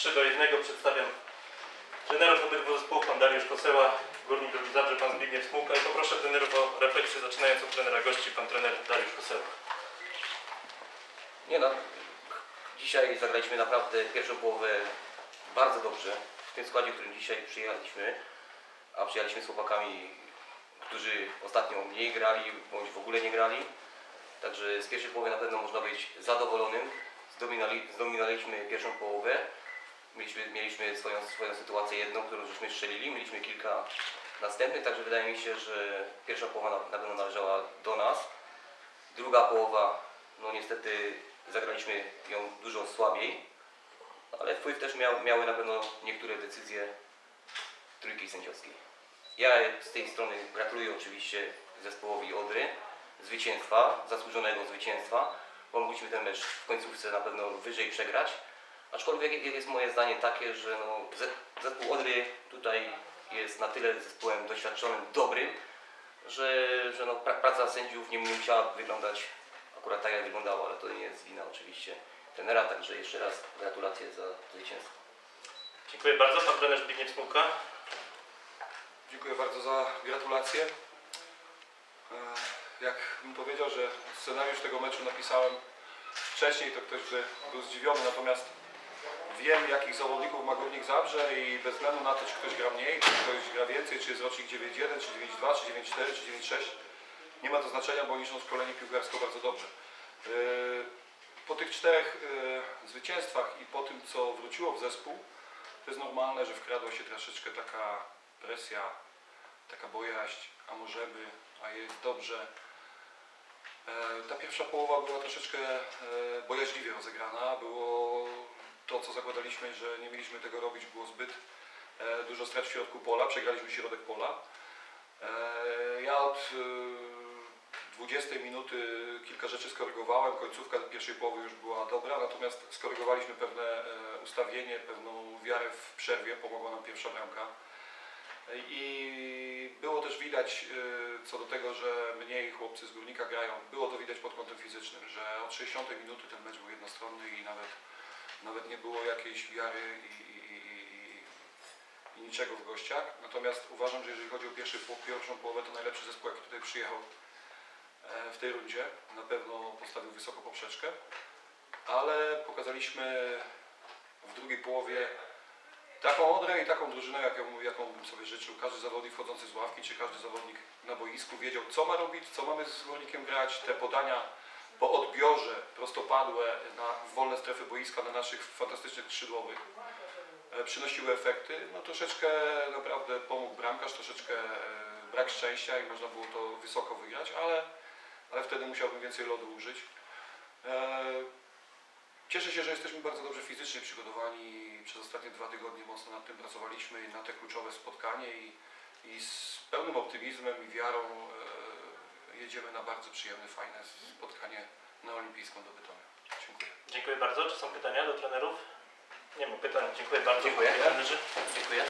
3 do 1 przedstawiam trenerów obydwu zespołów, pan Dariusz Koseła, Górnik Drogi Zabrze, pan Zbigniew Smułka i poproszę trenerów o refleksję, zaczynając od trenera gości, pan trener Dariusz Koseła. Nie no, dzisiaj zagraliśmy naprawdę pierwszą połowę bardzo dobrze. W tym składzie, którym dzisiaj przyjechaliśmy, a przyjechaliśmy z chłopakami, którzy ostatnio mniej grali, bądź w ogóle nie grali. Także z pierwszej połowy na pewno można być zadowolonym. Zdominali, zdominowaliśmy pierwszą połowę. Mieliśmy, mieliśmy swoją, swoją sytuację jedną, którą żeśmy strzelili. Mieliśmy kilka następnych, także wydaje mi się, że pierwsza połowa na, na pewno należała do nas. Druga połowa, no niestety zagraliśmy ją dużo słabiej, ale wpływ też miał, miały na pewno niektóre decyzje trójki sędziowskiej. Ja z tej strony gratuluję oczywiście zespołowi Odry zwycięstwa, zasłużonego zwycięstwa, bo mogliśmy ten mecz w końcówce na pewno wyżej przegrać. Aczkolwiek jest moje zdanie takie, że no, ze- zespół Odry tutaj jest na tyle zespołem doświadczonym, dobrym, że, że no, pra, praca sędziów nie musiała wyglądać akurat tak jak wyglądała, ale to nie jest wina oczywiście trenera, także jeszcze raz gratulacje za zwycięstwo. Dziękuję bardzo, pan trener Zbigniew Smułka. Dziękuję bardzo za gratulacje. E, Jak bym powiedział, że scenariusz tego meczu napisałem wcześniej, to ktoś by był zdziwiony, natomiast wiem jakich zawodników ma Górnik Zabrze i bez względu na to, czy ktoś gra mniej, czy ktoś gra więcej, czy jest rocznik 9-1, czy 9-2, czy 9-4, czy 9-6, nie ma to znaczenia, bo oni są szkoleni piłkarsko bardzo dobrze. E, Po tych czterech e, zwycięstwach i po tym, co wróciło w zespół, to jest normalne, że wkradła się troszeczkę taka presja, taka bojaźń, a może by, a jest dobrze. E, Ta pierwsza połowa była troszeczkę bojaźliwie rozegrana. Było to, co zakładaliśmy, że nie mieliśmy tego robić, było zbyt e, dużo strat w środku pola. Przegraliśmy środek pola. E, Ja od e, 20 minuty kilka rzeczy skorygowałem. Końcówka pierwszej połowy już była dobra, natomiast skorygowaliśmy pewne e, ustawienie, pewną wiarę w przerwie. Pomogła nam pierwsza bramka. I było też widać co do tego, że mniej chłopcy z górnika grają. Było to widać pod kątem fizycznym, że od 60 minuty ten mecz był jednostronny i nawet, nawet nie było jakiejś wiary i, i, i, i niczego w gościach. Natomiast uważam, że jeżeli chodzi o pierwszy, pierwszą połowę, to najlepszy zespół, jaki tutaj przyjechał e, w tej rundzie. Na pewno postawił wysoko poprzeczkę, ale pokazaliśmy w drugiej połowie taką Odrę i taką drużynę, jaką, jaką bym sobie życzył. Każdy zawodnik wchodzący z ławki, czy każdy zawodnik na boisku wiedział, co ma robić, co mamy z górnikiem grać. Te podania po odbiorze prostopadłe na wolne strefy boiska na naszych fantastycznych skrzydłowych e, przynosiły efekty. No troszeczkę naprawdę pomógł bramkarz, troszeczkę e, brak szczęścia i można było to wysoko wygrać, ale, ale wtedy musiałbym więcej lodu użyć. E, Cieszę się, że jesteśmy bardzo dobrze fizycznie przygotowani. Przez ostatnie dwa tygodnie mocno nad tym pracowaliśmy na te kluczowe spotkanie i, i z pełnym optymizmem i wiarą jedziemy na bardzo przyjemne, fajne spotkanie na Olimpijską do Bytomia. Dziękuję. Dziękuję bardzo. Czy są pytania do trenerów? Nie ma pytań. Dziękuję bardzo. Dziękuję. Dziękuję.